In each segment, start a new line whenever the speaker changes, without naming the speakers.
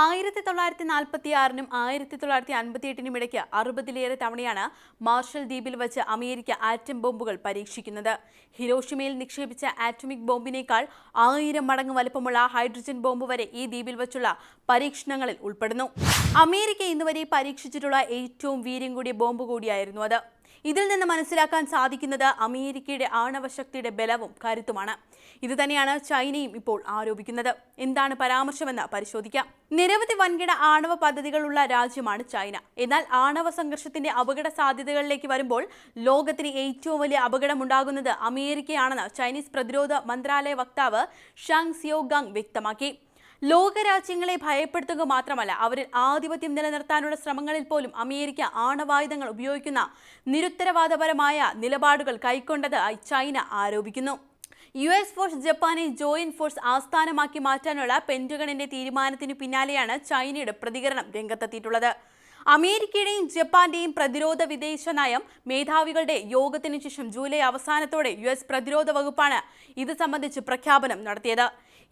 ആയിരത്തി തൊള്ളായിരത്തി നാൽപ്പത്തി ആറിനും ആയിരത്തി തൊള്ളായിരത്തി അൻപത്തി എട്ടിനും ഇടയ്ക്ക് അറുപതിലേറെ തവണയാണ് മാർഷൽ ദ്വീപിൽ വച്ച് അമേരിക്ക ആറ്റം ബോംബുകൾ പരീക്ഷിക്കുന്നത്. ഹിരോഷിമയിൽ നിക്ഷേപിച്ച ആറ്റമിക് ബോംബിനേക്കാൾ ആയിരം മടങ്ങ് വലുപ്പമുള്ള ഹൈഡ്രജൻ ബോംബ് വരെ ഈ ദ്വീപിൽ വച്ചുള്ള പരീക്ഷണങ്ങളിൽ ഉൾപ്പെടുന്നു. അമേരിക്ക ഇന്നുവരെ പരീക്ഷിച്ചിട്ടുള്ള ഏറ്റവും വീര്യം കൂടിയ ബോംബ് കൂടിയായിരുന്നു അത്. ഇതിൽ നിന്ന് മനസ്സിലാക്കാൻ സാധിക്കുന്നത് അമേരിക്കയുടെ ആണവശക്തിയുടെ ബലവും കരുത്തുമാണ്. ഇത് തന്നെയാണ് ചൈനയും ഇപ്പോൾ ആരോപിക്കുന്നത്. എന്താണ് പരാമർശമെന്ന് പരിശോധിക്കാം. നിരവധി വൻകിട ആണവ പദ്ധതികളുള്ള രാജ്യമാണ് ചൈന. എന്നാൽ ആണവ സംഘർഷത്തിന്റെ അപകട സാധ്യതകളിലേക്ക് വരുമ്പോൾ ലോകത്തിന് ഏറ്റവും വലിയ അപകടമുണ്ടാകുന്നത് അമേരിക്കയാണെന്ന് ചൈനീസ് പ്രതിരോധ മന്ത്രാലയ വക്താവ് ഷാങ് സിയോ ഗങ് വ്യക്തമാക്കി. ലോകരാജ്യങ്ങളെ ഭയപ്പെടുത്തുക മാത്രമല്ല അവരിൽ ആധിപത്യം നിലനിർത്താനുള്ള ശ്രമങ്ങളിൽ പോലും അമേരിക്ക ആണവായുധങ്ങൾ ഉപയോഗിക്കുന്ന നിരുത്തരവാദപരമായ നിലപാടുകൾ കൈക്കൊണ്ടത് ചൈന ആരോപിക്കുന്നു. യു എസ് ഫോഴ്സ് ജപ്പാനെ ജോയിന്റ് ഫോഴ്സ് ആസ്ഥാനമാക്കി മാറ്റാനുള്ള പെന്റഗണിന്റെ തീരുമാനത്തിന് പിന്നാലെയാണ് ചൈനയുടെ പ്രതികരണം രംഗത്തെത്തിയിട്ടുള്ളത്. അമേരിക്കയുടെയും ജപ്പാന്റെയും പ്രതിരോധ വിദേശ നയം മേധാവികളുടെ യോഗത്തിനു ശേഷം ജൂലൈ അവസാനത്തോടെ യു എസ് പ്രതിരോധ വകുപ്പാണ് ഇത് സംബന്ധിച്ച് പ്രഖ്യാപനം നടത്തിയത്.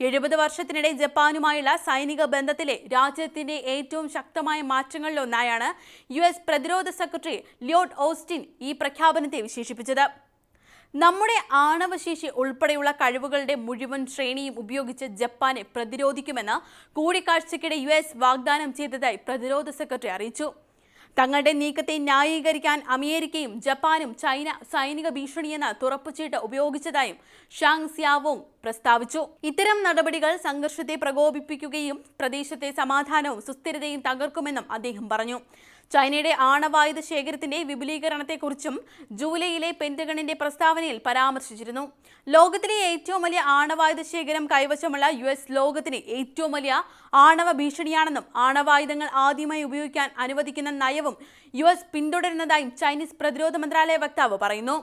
എഴുപത് വർഷത്തിനിടെ ജപ്പാനുമായുള്ള സൈനിക ബന്ധത്തിലെ രാജ്യത്തിന്റെ ഏറ്റവും ശക്തമായ മാറ്റങ്ങളിലൊന്നായാണ് യു എസ് പ്രതിരോധ സെക്രട്ടറി ലിയോഡ് ഓസ്റ്റിൻ ഈ പ്രഖ്യാപനത്തെ വിശേഷിപ്പിച്ചത്. നമ്മുടെ ആണവശേഷി ഉൾപ്പെടെയുള്ള കഴിവുകളുടെ മുഴുവൻ ശ്രേണിയും ഉപയോഗിച്ച് ജപ്പാനെ പ്രതിരോധിക്കുമെന്ന് കൂടിക്കാഴ്ചയ്ക്കിടെ യു വാഗ്ദാനം ചെയ്തതായി പ്രതിരോധ സെക്രട്ടറി അറിയിച്ചു. തങ്ങളുടെ നീക്കത്തെ ന്യായീകരിക്കാൻ അമേരിക്കയും ജപ്പാനും ചൈന സൈനിക ഭീഷണിയെന്ന തുറപ്പുചീട്ട് ഉപയോഗിച്ചതായും ഷാങ് സിയാവോങ് പ്രസ്താവിച്ചു. ഇത്തരം നടപടികൾ സംഘർഷത്തെ പ്രകോപിപ്പിക്കുകയും പ്രദേശത്തെ സമാധാനവും സുസ്ഥിരതയും തകർക്കുമെന്നും അദ്ദേഹം പറഞ്ഞു. ചൈനയുടെ ആണവായുധ ശേഖരത്തിന്റെ വിപുലീകരണത്തെക്കുറിച്ചും ജൂലൈയിലെ പെന്റഗണിന്റെ പ്രസ്താവനയിൽ പരാമർശിച്ചിരുന്നു. ലോകത്തിലെ ഏറ്റവും വലിയ ആണവായുധ ശേഖരം കൈവശമുള്ള യു എസ് ലോകത്തിന് ഏറ്റവും വലിയ ആണവ ഭീഷണിയാണെന്നും ആണവായുധങ്ങൾ ആദ്യമായി ഉപയോഗിക്കാൻ അനുവദിക്കുന്ന നയവും യു എസ് പിന്തുടരുന്നതായും ചൈനീസ് പ്രതിരോധ മന്ത്രാലയ വക്താവ് പറയുന്നു.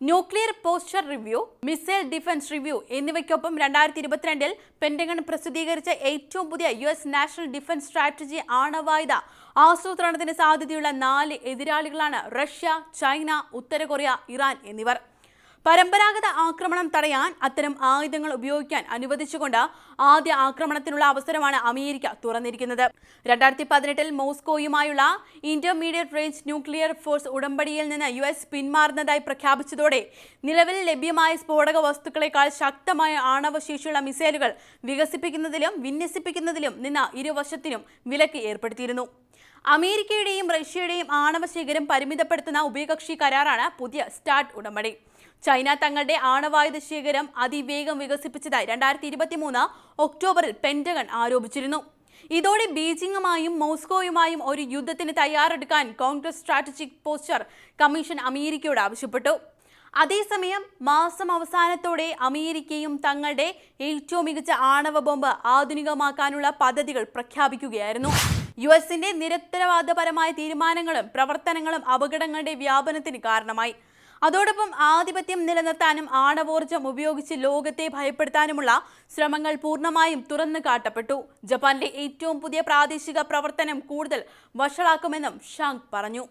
Nuclear posture review missile defence review എന്നിവയ്ക്കൊപ്പം രണ്ടായിരത്തി ഇരുപത്തിരണ്ടിൽ പെന്റഗൺ പ്രസിദ്ധീകരിച്ച ഏറ്റവും പുതിയ U S national defence strategy ആണവായുധ ആസൂത്രണത്തിന് സാധ്യതയുള്ള നാല് എതിരാളികളാണ് റഷ്യ ചൈന ഉത്തര കൊറിയ ഇറാൻ എന്നിവർ. പരമ്പരാഗത ആക്രമണം തടയാൻ അത്തരം ആയുധങ്ങൾ ഉപയോഗിക്കാൻ അനുവദിച്ചുകൊണ്ട് ആദ്യ ആക്രമണത്തിനുള്ള അവസരമാണ് അമേരിക്ക തുറന്നിരിക്കുന്നത്. രണ്ടായിരത്തി പതിനെട്ടിൽ മോസ്കോയുമായുള്ള ഇന്റർമീഡിയറ്റ് റേഞ്ച് ന്യൂക്ലിയർ ഫോഴ്സ് ഉടമ്പടിയിൽ നിന്ന് യു എസ് പിന്മാറുന്നതായി പ്രഖ്യാപിച്ചതോടെ നിലവിൽ ലഭ്യമായ സ്ഫോടക വസ്തുക്കളെക്കാൾ ശക്തമായ ആണവശേഷിയുള്ള മിസൈലുകൾ വികസിപ്പിക്കുന്നതിലും വിന്യസിപ്പിക്കുന്നതിലും നിന്ന് ഇരുവശത്തിനും വിലക്ക് ഏർപ്പെടുത്തിയിരുന്നു. അമേരിക്കയുടെയും റഷ്യയുടെയും ആണവ ശേഖരം പരിമിതപ്പെടുത്തുന്ന ഉഭയകക്ഷി കരാറാണ് പുതിയ സ്റ്റാർട്ട് ഉടമ്പടി. ചൈന തങ്ങളുടെ ആണവായുധ ശേഖരം അതിവേഗം വികസിപ്പിച്ചതായി രണ്ടായിരത്തി ഇരുപത്തി മൂന്ന് ഒക്ടോബറിൽ പെന്റഗൺ ആരോപിച്ചിരുന്നു. ഇതോടെ ബീജിംഗുമായും മോസ്കോയുമായും ഒരു യുദ്ധത്തിന് തയ്യാറെടുക്കാൻ കോൺഗ്രസ് സ്ട്രാറ്റജിക് പോസ്റ്റർ കമ്മീഷൻ അമേരിക്കയോട് ആവശ്യപ്പെട്ടു. അതേസമയം മാസം അവസാനത്തോടെ അമേരിക്കയും തങ്ങളുടെ ഏറ്റവും മികച്ച ആണവ ബോംബ് ആധുനികമാക്കാനുള്ള പദ്ധതികൾ പ്രഖ്യാപിക്കുകയായിരുന്നു. യു എസിന്റെ നിരുത്തരവാദപരമായ തീരുമാനങ്ങളും പ്രവർത്തനങ്ങളും അപകടങ്ങളുടെ വ്യാപനത്തിന് കാരണമായി. അതോടൊപ്പം ആധിപത്യം നിലനിർത്താനും ആണവോർജം ഉപയോഗിച്ച് ലോകത്തെ ഭയപ്പെടുത്താനുമുള്ള ശ്രമങ്ങൾ പൂർണമായും തുറന്നു കാട്ടപ്പെട്ടു. ജപ്പാനിലെ ഏറ്റവും പുതിയ പ്രാദേശിക പ്രവർത്തനം കൂടുതൽ വഷളാക്കുമെന്നും ഷാങ് പറഞ്ഞു.